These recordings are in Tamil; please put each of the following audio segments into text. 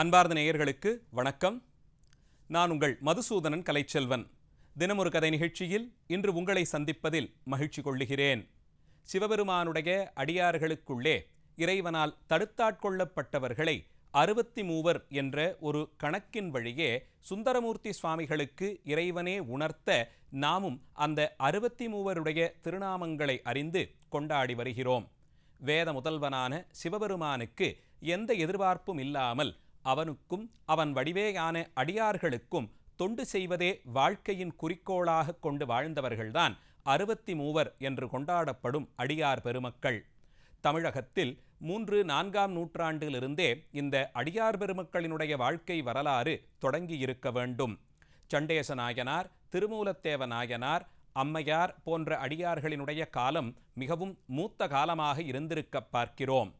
அன்பார்ந்த நேயர்களுக்கு வணக்கம். நான் உங்கள் மதுசூதனன் கலைச்செல்வன். தினமொரு கதை நிகழ்ச்சியில் இன்று உங்களை சந்திப்பதில் மகிழ்ச்சி கொள்ளுகிறேன். சிவபெருமானுடைய அடியார்களுக்குள்ளே இறைவனால் தடுத்தாட்கொள்ளப்பட்டவர்களை அறுபத்தி மூவர் என்ற ஒரு கணக்கின் வழியே சுந்தரமூர்த்தி சுவாமிகளுக்கு இறைவனே உணர்த்த நாமும் அந்த அறுபத்தி மூவருடைய திருநாமங்களை அறிந்து கொண்டாடி வருகிறோம். வேத முதல்வனான சிவபெருமானுக்கு எந்த எதிர்பார்ப்பும் இல்லாமல் அவனுக்கும் அவன் வடிவேயான அடியார்களுக்கும் தொண்டு செய்வதே வாழ்க்கையின் குறிக்கோளாக கொண்டு வாழ்ந்தவர்கள்தான் அறுபத்தி மூவர் என்று கொண்டாடப்படும் அடியார் பெருமக்கள். தமிழகத்தில் மூன்று நான்காம் நூற்றாண்டிலிருந்தே இந்த அடியார் பெருமக்களினுடைய வாழ்க்கை வரலாறு தொடங்கியிருக்க வேண்டும். சண்டேச நாயனார் திருமூலத்தேவ நாயனார் அம்மையார் போன்ற அடியார்களினுடைய காலம் மிகவும் மூத்த காலமாக இருந்திருக்க பார்க்கிறோம்.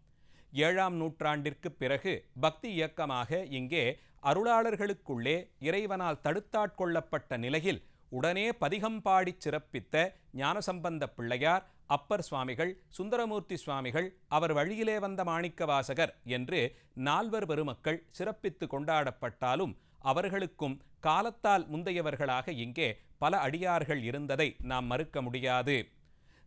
ஏழாம் நூற்றாண்டிற்கு பிறகு பக்தி இயக்கமாக இங்கே அருளாளர்களுக்குள்ளே இறைவனால் தடுத்தாட்கொள்ளப்பட்ட நிலையில் உடனே பதிகம்பாடிச் சிறப்பித்த ஞானசம்பந்த பிள்ளையார் அப்பர் சுவாமிகள் சுந்தரமூர்த்தி சுவாமிகள் அவர் வழியிலே வந்த மாணிக்கவாசகர் என்று நால்வர் பெருமக்கள் சிறப்பித்து கொண்டாடப்பட்டாலும் அவர்களுக்கும் காலத்தால் முந்தையவர்களாக இங்கே பல அடியார்கள் இருந்ததை நாம் மறுக்க முடியாது.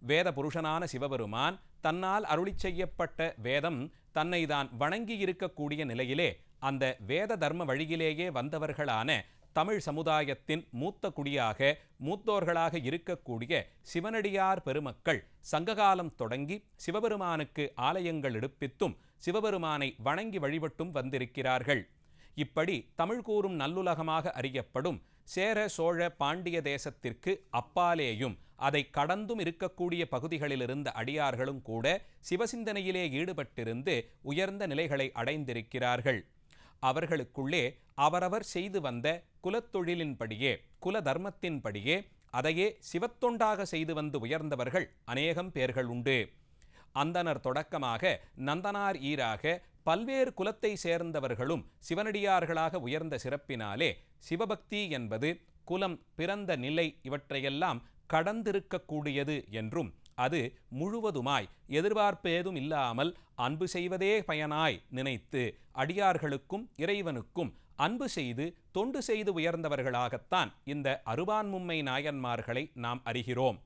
வேத புருஷனான சிவபெருமான் தன்னால் அருளி செய்யப்பட்ட வேதம் தன்னை தான் வணங்கி இருக்கக்கூடிய நிலையிலே அந்த வேத தர்ம வழியிலேயே வந்தவர்களான தமிழ் சமுதாயத்தின் மூத்த குடியாக மூத்தோர்களாக இருக்கக்கூடிய சிவனடியார் பெருமக்கள் சங்ககாலம் தொடங்கி சிவபெருமானுக்கு ஆலயங்கள் எடுப்பித்தும் சிவபெருமானை வணங்கி வழிபட்டும் வந்திருக்கிறார்கள். இப்படி தமிழ் கூறும் நல்லுலகமாக அறியப்படும் சேர சோழ பாண்டிய தேசத்திற்கு அப்பாலேயும் அதை கடந்தும் இருக்கக்கூடிய பகுதிகளில் இருந்த அடியார்களும் கூட சிவசிந்தனையிலே ஈடுபட்டிருந்து உயர்ந்த நிலைகளை அடைந்திருக்கிறார்கள். அவர்களுக்குள்ளே அவரவர் செய்து வந்த குலத்தொழிலின்படியே குல தர்மத்தின்படியே அதையே சிவத்தொண்டாக செய்து வந்து உயர்ந்தவர்கள் அநேகம் பேர்கள் உண்டு. அந்தனர் தொடக்கமாக நந்தனார் ஈராக பல்வேறு குலத்தை சேர்ந்தவர்களும் சிவனடியார்களாக உயர்ந்த சிறப்பினாலே சிவபக்தி என்பது குலம் பிறந்த நிலை இவற்றையெல்லாம் கடந்திருக்கக்கூடியது என்றும் அது முழுவதுமாய் எதிர்பார்ப்பேதும் இல்லாமல் அன்பு செய்வதே பயனாய் நினைத்து அடியார்களுக்கும் இறைவனுக்கும் அன்பு செய்து தொண்டு செய்து உயர்ந்தவர்களாகத்தான் இந்த அருவான்மும்மை நாயன்மார்களை நாம் அறிகிறோம்.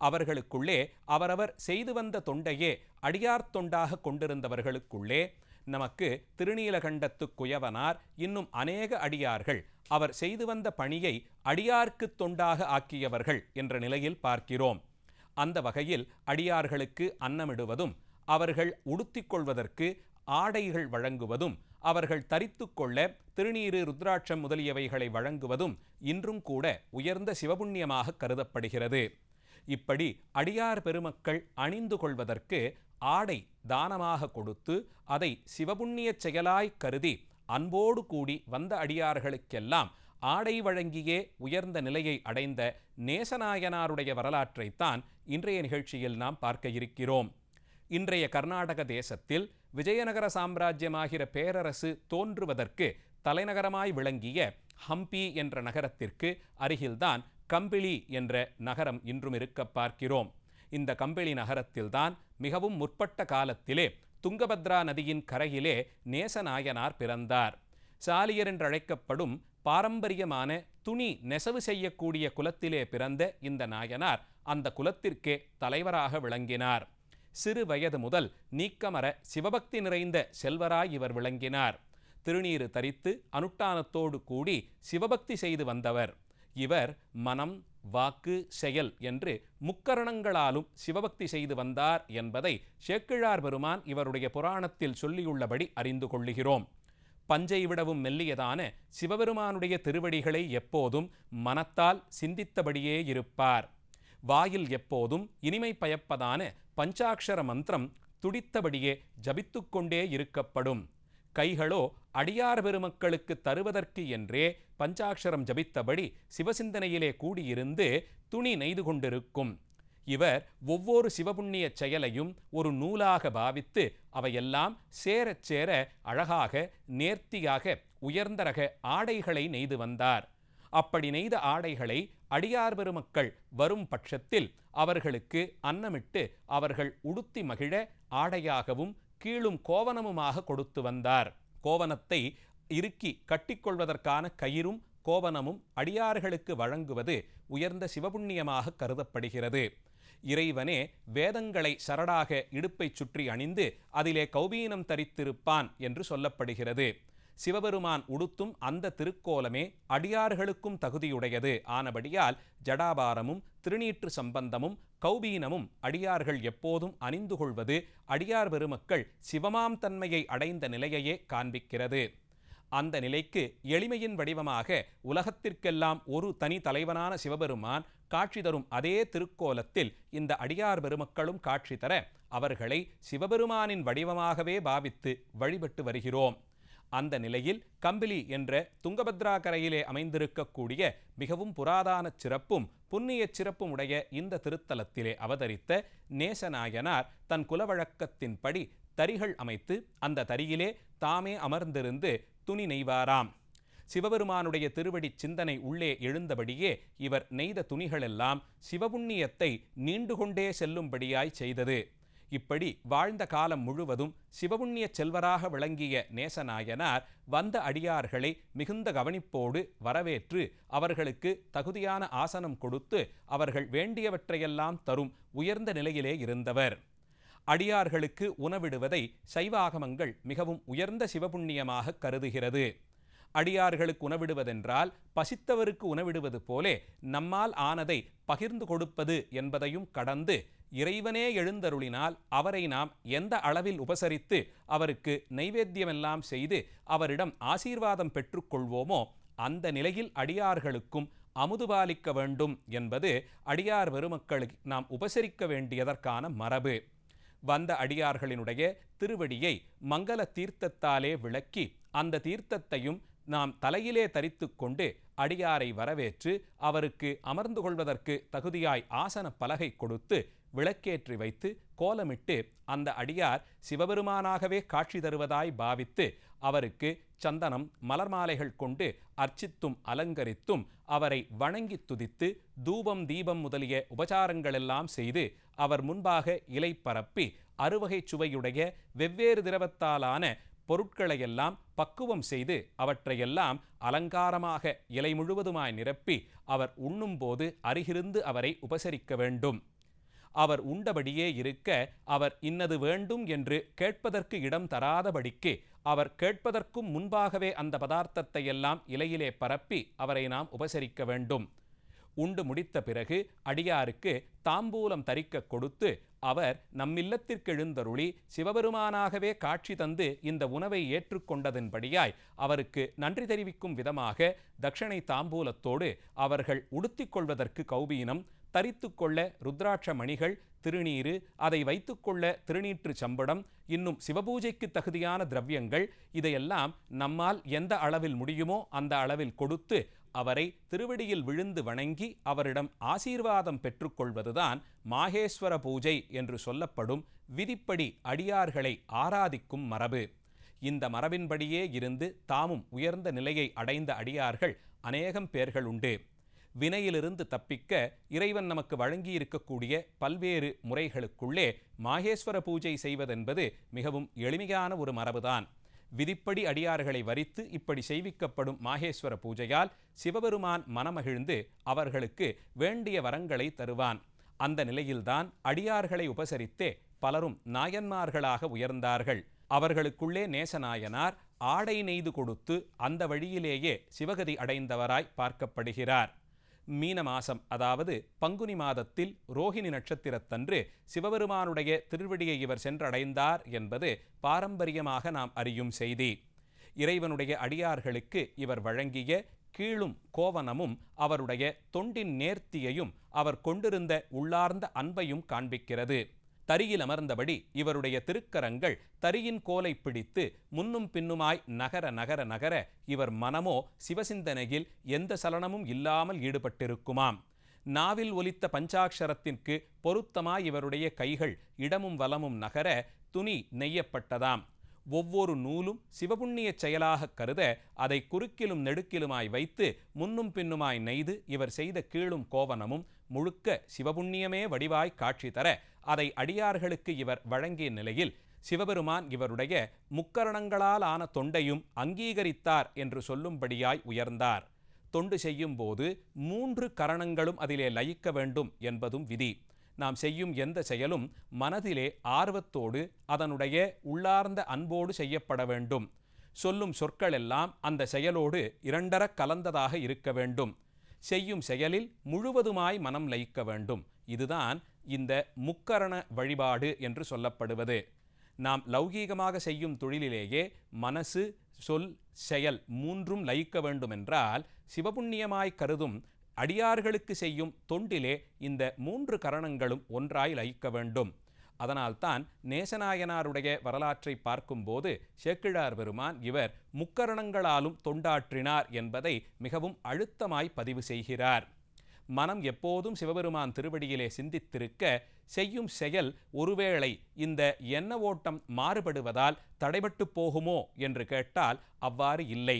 அவர்களுக்குள்ளே அவரவர் செய்து வந்த தொண்டையே அடியார் தொண்டாக கொண்டிருந்தவர்களுக்குள்ளே நமக்கு திருநீலகண்டத்து குயவனார் இன்னும் அநேக அடியார்கள். அவர் செய்து வந்த பணியை அடியார்க்கு தொண்டாக ஆக்கியவர்கள் என்ற நிலையில் பார்க்கிறோம். அந்த வகையில் அடியார்களுக்கு அன்னமிடுவதும் அவர்கள் உடுத்திக்கொள்வதற்கு ஆடைகள் வழங்குவதும் அவர்கள் தரித்து கொள்ள திருநீரு ருத்ராட்சம் முதலியவைகளை வழங்குவதும் இன்றும் கூட உயர்ந்த சிவபுண்ணியமாக கருதப்படுகிறது. இப்படி அடியார் பெருமக்கள் அணிந்து கொள்வதற்கு ஆடை தானமாக கொடுத்து அதை சிவபுண்ணியச் செயலாய் கருதி அன்போடு கூடி வந்த அடியார்களுக்கெல்லாம் ஆடை வழங்கியே உயர்ந்த நிலையை அடைந்த நேசநாயனாருடைய வரலாற்றைத்தான் இன்றைய நிகழ்ச்சியில் நாம் பார்க்க இருக்கிறோம். இன்றைய கர்நாடக தேசத்தில் விஜயநகர சாம்ராஜ்யமாகிற பேரரசு தோன்றுவதற்கு தலைநகரமாய் விளங்கிய ஹம்பி என்ற நகரத்திற்கு அருகில்தான் கம்பிளி என்ற நகரம் இன்றும் இருக்க பார்க்கிறோம். இந்த கம்பிளி நகரத்தில்தான் மிகவும் முற்பட்ட காலத்திலே துங்கபத்ரா நதியின் கரையிலே நேசநாயனார் பிறந்தார். சாலியர் என்றழைக்கப்படும் பாரம்பரியமான துணி நெசவு செய்யக்கூடிய குலத்திலே பிறந்த இந்த நாயனார் அந்த குலத்திற்கே தலைவராக விளங்கினார். சிறு வயது முதல் நீக்கமர சிவபக்தி நிறைந்த செல்வராய் இவர் விளங்கினார். திருநீறு தரித்து அனுட்டானத்தோடு கூடி சிவபக்தி செய்து வந்தவர். இவர் மனம் வாக்கு செயல் என்று முக்கரணங்களாலும் சிவபக்தி செய்து வந்தார் என்பதை சேக்கிழார் பெருமான் இவருடைய புராணத்தில் சொல்லியுள்ளபடி அறிந்து கொள்ளுகிறோம். பஞ்சை விடவும் மெல்லியதான சிவபெருமானுடைய திருவடிகளை எப்போதும் மனத்தால் சிந்தித்தபடியே இருப்பார். வாயில் எப்போதும் இனிமை பயப்பதான பஞ்சாட்சர மந்திரம் துடித்தபடியே ஜபித்துக்கொண்டே இருக்கப்படும். கைகளோ அடியார் பெருமக்களுக்கு தருவதற்கு என்றே பஞ்சாட்சரம் ஜபித்தபடி சிவசிந்தனையிலே கூடியிருந்து துணி நெய்து கொண்டிருக்கும். இவர் ஒவ்வொரு சிவபுண்ணிய செயலையும் ஒரு நூலாக பாவித்து அவையெல்லாம் சேரச் சேர அழகாக நேர்த்தியாக உயர்ந்த ரக ஆடைகளை நெய்து வந்தார். அப்படி நெய்த ஆடைகளை அடியார் பெருமக்கள் வரும் பட்சத்தில் அவர்களுக்கு அன்னமிட்டு அவர்கள் உடுத்தி மகிழ ஆடையாகவும் கீழும் கோவனமுமாக கொடுத்து வந்தார். கோவனத்தை இறுக்கி கட்டிக்கொள்வதற்கான கயிறும் கோவனமும் அடியார்களுக்கு வழங்குவது உயர்ந்த சிவபுண்ணியமாக கருதப்படுகிறது. இறைவனே வேதங்களை சரடாக இடுப்பைச் சுற்றி அணிந்து அதிலே கௌபீனம் தரித்திருப்பான் என்று சொல்லப்படுகிறது. சிவபெருமான் உடுத்தும் அந்த திருக்கோலமே அடியார்களுக்கும் தகுதியுடையது. ஆனபடியால் ஜடாபாரமும் திருநீற்று சம்பந்தமும் கௌபீனமும் அடியார்கள் எப்போதும் அணிந்து கொள்வது அடியார் பெருமக்கள் சிவமாம் தன்மையை அடைந்த நிலையையே காண்பிக்கிறது. அந்த நிலைக்கு எளிமையின் வடிவமாக உலகத்திற்கெல்லாம் ஒரு தனி தலைவனான சிவபெருமான் காட்சி தரும் அதே திருக்கோலத்தில் இந்த அடியார் பெருமக்களும் காட்சி தர அவர்களை சிவபெருமானின் வடிவமாகவே பாவித்து வழிபட்டு வருகிறோம். அந்த நிலையில் கம்பிலி என்ற துங்கபத்ரா கரையிலே அமைந்திருக்கக்கூடிய மிகவும் புராதான சிறப்பும் புண்ணிய சிறப்பும் உடைய இந்த திருத்தலத்திலே அவதரித்த நேசநாயனார் தன் குலவழக்கத்தின்படி தரிகள் அமைத்து அந்த தரியிலே தாமே அமர்ந்திருந்து துணி நெய்வாராம். சிவபெருமானுடைய திருவடி சிந்தனை உள்ளே எழுந்தபடியே இவர் நெய்த துணிகளெல்லாம் சிவபுண்ணியத்தை நீண்டு கொண்டே செல்லும்படியாய் செய்தது. இப்படி வாழ்ந்த காலம் முழுவதும் சிவபுண்ணிய செல்வராக விளங்கிய நேசநாயனார் வந்த அடியார்களை மிகுந்த கவனிப்போடு வரவேற்று அவர்களுக்கு தகுதியான ஆசனம் கொடுத்து அவர்கள் வேண்டியவற்றையெல்லாம் தரும் உயர்ந்த நிலையிலே இருந்தவர். அடியார்களுக்கு உணவிடுவதை சைவாகமங்கள் மிகவும் உயர்ந்த சிவபுண்ணியமாக கருதுகிறது. அடியார்களுக்கு உணவிடுவதென்றால் பசித்தவருக்கு உணவிடுவது போலே நம்மால் ஆனதை பகிர்ந்து கொடுப்பது என்பதையும் கடந்து இறைவனே எழுந்தருளினால் அவரை நாம் எந்த அளவில் உபசரித்து அவருக்கு நைவேத்தியமெல்லாம் செய்து அவரிடம் ஆசீர்வாதம் பெற்றுக்கொள்வோமோ அந்த நிலையில் அடியார்களுக்கும் அமுதுபாலிக்க வேண்டும் என்பது அடியார் பெருமக்களுக்கு நாம் உபசரிக்க வேண்டியதற்கான மரபு. வந்த அடியார்களினுடைய திருவடியை மங்கள தீர்த்தத்தாலே விளக்கி அந்த தீர்த்தத்தையும் நாம் தலையிலே தரித்து கொண்டு அடியாரை வரவேற்று அவருக்கு அமர்ந்து கொள்வதற்கு தகுதியாய் ஆசன பலகை கொடுத்து விளக்கேற்றி வைத்து கோலமிட்டு அந்த அடியார் சிவபெருமானாகவே காட்சி தருவதாய் பாவித்து அவருக்கு சந்தனம் மலர் மாலைகள் கொண்டு அர்ச்சித்தும் அலங்கரித்தும் அவரை வணங்கி துதித்து தூபம் தீபம் முதலிய உபசாரங்களெல்லாம் செய்து அவர் முன்பாக இலை பரப்பி அறுவகை சுவையுடைய வெவ்வேறு திரவத்தாலான பொருட்களையெல்லாம் பக்குவம் செய்து அவற்றையெல்லாம் அலங்காரமாக இலை முழுவதுமாய் நிரப்பி அவர் உண்ணும்போது அருகிருந்து அவரை உபசரிக்க வேண்டும். அவர் உண்டபடியே இருக்க அவர் இன்னது வேண்டும் என்று கேட்பதற்கு இடம் தராதபடிக்கு அவர் கேட்பதற்கும் முன்பாகவே அந்த பதார்த்தத்தை எல்லாம் இலையிலே பரப்பி அவரை நாம் உபசரிக்க வேண்டும். உண்டு முடித்த பிறகு அடியாருக்கு தாம்பூலம் தரிக்க கொடுத்து அவர் நம்மில்லத்திற்கு எழுந்தருளி சிவபெருமானாகவே காட்சி தந்து இந்த உணவை ஏற்றுக்கொண்டதன்படியாய் அவருக்கு நன்றி தெரிவிக்கும் விதமாக தட்சணை தாம்பூலத்தோடு அவர்கள் உடுத்திக்கொள்வதற்கு கௌபீனம் தரித்துக்கொள்ள ருத்ராட்ச மணிகள் திருநீரு அதை வைத்துக்கொள்ள திருநீற்று சம்படம் இன்னும் சிவபூஜைக்கு தகுதியான திரவியங்கள் இதையெல்லாம் நம்மால் எந்த அளவில் முடியுமோ அந்த அளவில் கொடுத்து அவரை திருவடியில் விழுந்து வணங்கி அவரிடம் ஆசீர்வாதம் பெற்றுக்கொள்வதுதான் மாகேஸ்வர பூஜை என்று சொல்லப்படும் விதிப்படி அடியார்களை ஆராதிக்கும் மரபு. இந்த மரபின்படியே இருந்து தாமும் உயர்ந்த நிலையை அடைந்த அடியார்கள் அநேகம் பேர்கள் உண்டு. வினையிலிருந்து தப்பிக்க இறைவன் நமக்கு வழங்கியிருக்கக்கூடிய பல்வேறு முறைகளுக்குள்ளே மாகேஸ்வர பூஜை செய்வதென்பது மிகவும் எளிமையான ஒரு மரபுதான். விதிப்படி அடியார்களை வரித்து இப்படி செய்விக்கப்படும் மாகேஸ்வர பூஜையால் சிவபெருமான் மனமகிழ்ந்து அவர்களுக்கு வேண்டிய வரங்களை தருவான். அந்த நிலையில்தான் அடியார்களை உபசரித்தே பலரும் நாயன்மார்களாக உயர்ந்தார்கள். அவர்களுக்குள்ளே நேசநாயனார் ஆடை நெய்து கொடுத்து அந்த வழியிலேயே சிவகதி அடைந்தவராய் பார்க்கப்படுகிறார். மீன மாசம் அதாவது பங்குனி மாதத்தில் ரோஹிணி நட்சத்திரத்தன்று சிவபெருமானுடைய திருவடியை இவர் சென்றடைந்தார் என்பது பாரம்பரியமாக நாம் அறியும் செய்தி. இறைவனுடைய அடியார்களுக்கு இவர் வழங்கிய கீழும் கோவனமும் அவருடைய தொண்டின் நேர்த்தியையும் அவர் கொண்டிருந்த உள்ளார்ந்த அன்பையும் காண்பிக்கிறது. தரியில் அமர்ந்தபடி இவருடைய திருக்கரங்கள் தரியின் கோலை பிடித்து முன்னும் பின்னுமாய் நகர நகர நகர இவர் மனமோ சிவசிந்தனையில் எந்த சலனமும் இல்லாமல் ஈடுபட்டிருக்குமாம். நாவில் ஒலித்த பஞ்சாட்சரத்திற்கு பொருத்தமாய் இவருடைய கைகள் இடமும் வலமும் நகர துணி நெய்யப்பட்டதாம். ஒவ்வொரு நூலும் சிவபுண்ணிய செயலாக கருத அதை குறுக்கிலும் நெடுக்கிலுமாய் வைத்து முன்னும் பின்னுமாய் நெய்து இவர் செய்த கீழும் கோவனமும் முழுக்க சிவபுண்ணியமே வடிவாய் காட்சி தர அதை அடியார்களுக்கு இவர் வழங்கிய நிலையில் சிவபெருமான் இவருடைய முக்கரணங்களால் ஆன தொண்டையும் அங்கீகரித்தார் என்று சொல்லும்படியாய் உயர்ந்தார். தொண்டு செய்யும் போது மூன்று கரணங்களும் அதிலே லயிக்க வேண்டும் என்பதும் விதி. நாம் செய்யும் எந்த செயலும் மனதிலே ஆர்வத்தோடு அதனுடைய உள்ளார்ந்த அன்போடு செய்யப்பட வேண்டும். சொல்லும் சொற்கள் எல்லாம் அந்த செயலோடு இரண்டர கலந்ததாக இருக்க வேண்டும். செய்யும் செயலில் முழுவதுமாய் மனம் லயிக்க வேண்டும். இதுதான் இந்த முக்கரண வழிபாடு என்று சொல்லப்படுவது. நாம் லௌகீகமாக செய்யும் தொழிலிலேயே மனசு சொல் செயல் மூன்றும் லயிக்க வேண்டுமென்றால் சிவபுண்ணியமாய் கருதும் அடியார்களுக்கு செய்யும் தொண்டிலே இந்த மூன்று கரணங்களும் ஒன்றாய் லயிக்க வேண்டும். அதனால்தான் நேசநாயனாருடைய வரலாற்றை பார்க்கும்போது சேக்கிழார் பெருமான் இவர் முக்கரணங்களாலும் தொண்டாற்றினார் என்பதை மிகவும் அழுத்தமாய் பதிவு செய்கிறார். மனம் எப்போதும் சிவபெருமான் திருவடியிலே சிந்தித்திருக்க செய்யும் செயல் ஒருவேளை இந்த எண்ண ஓட்டம் மாறுபடுவதால் தடைபட்டு போகுமோ என்று கேட்டால் அவ்வாறு இல்லை.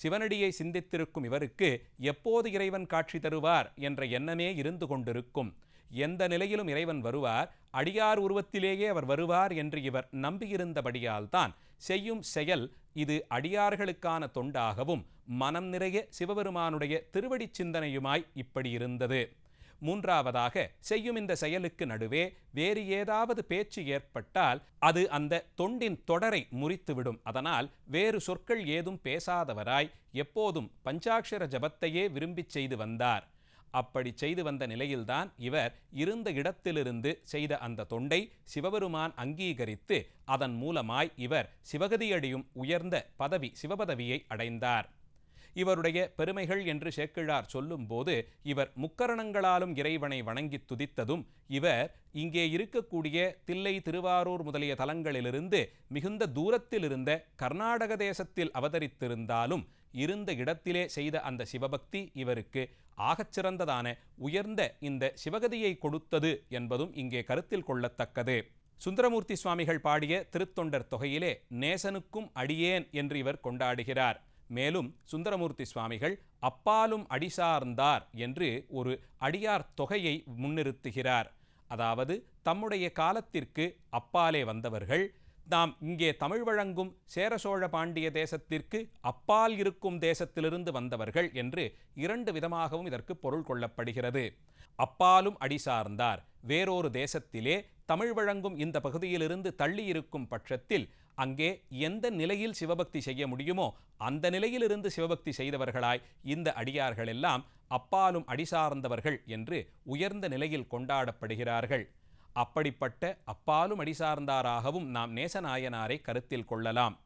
சிவனடியை சிந்தித்திருக்கும் இவருக்கு எப்போது இறைவன் காட்சி தருவார் என்ற எண்ணமே இருந்து கொண்டிருக்கும். எந்த நிலையிலும் இறைவன் வருவார் அடியார் உருவத்திலேயே அவர் வருவார் என்று இவர் நம்பியிருந்தபடியால் தான் செய்யும் செயல் இது அடியார்களுக்கான தொண்டாகவும் மனம் நிறைய சிவபெருமானுடைய திருவடி சிந்தனையுமாய் இப்படி இருந்தது. மூன்றாவதாக செய்யும் இந்த செயலுக்கு நடுவே வேறு ஏதாவது பேச்சு ஏற்பட்டால் அது அந்த தொண்டின் தொடரை முறித்துவிடும். அதனால் வேறு சொற்கள் ஏதும் பேசாதவராய் எப்போதும் பஞ்சாட்சர ஜபத்தையே விரும்பிச் செய்து வந்தார். அப்படி செய்து வந்த நிலையில்தான் இவர் இருந்த இடத்திலிருந்து செய்த அந்த தொண்டை சிவபெருமான் அங்கீகரித்து அதன் மூலமாய் இவர் சிவகதியடியும் உயர்ந்த பதவி சிவபதவியை அடைந்தார். இவருடைய பெருமைகள் என்று சேக்கிழார் சொல்லும்போது இவர் முக்கரணங்களாலும் இறைவனை வணங்கி துதித்ததும் இவர் இங்கே இருக்கக்கூடிய தில்லை திருவாரூர் முதலிய தலங்களிலிருந்து மிகுந்த தூரத்தில் இருந்த கர்நாடக தேசத்தில் அவதரித்திருந்தாலும் இருந்த இடத்திலே செய்த அந்த சிவபக்தி இவருக்கு ஆகச்சிறந்ததான உயர்ந்த இந்த சிவகதியை கொடுத்தது என்பதும் இங்கே கருத்தில் கொள்ளத்தக்கது. சுந்தரமூர்த்தி சுவாமிகள் பாடிய திருத்தொண்டர் தொகையிலே நேசனுக்கும் அடியேன் என்று இவர் கொண்டாடுகிறார். மேலும் சுந்தரமூர்த்தி சுவாமிகள் அப்பாலும் அடிசார்ந்தார் என்று ஒரு அடியார் தொகையை முன்னிறுத்துகிறார். அதாவது தம்முடைய காலத்திற்கு அப்பாலே வந்தவர்கள் நாம் இங்கே தமிழ் வழங்கும் சேர சோழ பாண்டிய தேசத்திற்கு அப்பால் இருக்கும் தேசத்திலிருந்து வந்தவர்கள் என்று இரண்டு விதமாகவும் இதற்கு பொருள் கொள்ளப்படுகிறது. அப்பாலும் அடி சார்ந்தார். வேறொரு தேசத்திலே தமிழ் வழங்கும் இந்த பகுதியிலிருந்து தள்ளியிருக்கும் பட்சத்தில் அங்கே எந்த நிலையில் சிவபக்தி செய்ய முடியுமோ அந்த நிலையிலிருந்து சிவபக்தி செய்தவர்களாய் இந்த அடியார்கள் எல்லாம் அப்பாலும் அடிசார்ந்தவர்கள் என்று உயர்ந்த நிலையில் கொண்டாடப்படுகிறார்கள். அப்படிப்பட்ட அப்பாலும் அடிசார்ந்தாராகவும் நாம் நேசநாயனாரை கருத்தில் கொள்ளலாம்.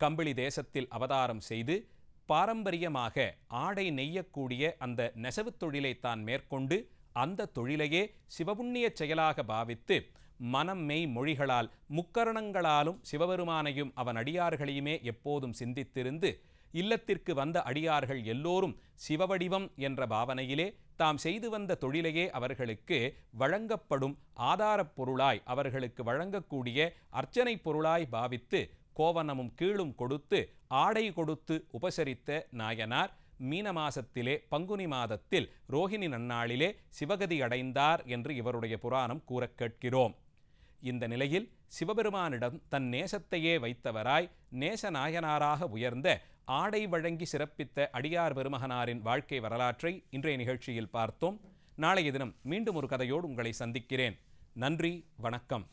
கம்பிளி தேசத்தில் அவதாரம் செய்து பாரம்பரியமாக ஆடை நெய்யக்கூடிய அந்த நெசவுத் தொழிலை தான் மேற்கொண்டு அந்த தொழிலையே சிவபுண்ணிய செயலாக பாவித்து மனம் மெய் மொழிகளால் முக்கரணங்களாலும் சிவபெருமானையும் அவன் அடியார்களையுமே எப்போதும் சிந்தித்திருந்து இல்லத்திற்கு வந்த அடியார்கள் எல்லோரும் சிவவடிவம் என்ற பாவனையிலே தாம் செய்து வந்த தொழிலையே அவர்களுக்கு வழங்கப்படும் ஆதாரப் பொருளாய் அவர்களுக்கு வழங்கக்கூடிய அர்ச்சனை பொருளாய் பாவித்து கோவனமும் கீழும் கொடுத்து ஆடை கொடுத்து உபசரித்த நாயனார் மீன மாசத்திலே பங்குனி மாதத்தில் ரோஹிணி நன்னாளிலே சிவகதி அடைந்தார் என்று இவருடைய புராணம் கூறக் கேட்கிறோம். இந்த நிலையில் சிவபெருமானிடம் தன் நேசத்தையே வைத்தவராய் நேச நாயனாராக உயர்ந்த ஆடை வழங்கி சிறப்பித்த அடியார் பெருமகனாரின் வாழ்க்கை வரலாற்றை இன்றைய நிகழ்ச்சியில் பார்த்தோம். நாளைய தினம் மீண்டும் ஒரு கதையோடு உங்களை சந்திக்கிறேன். நன்றி வணக்கம்.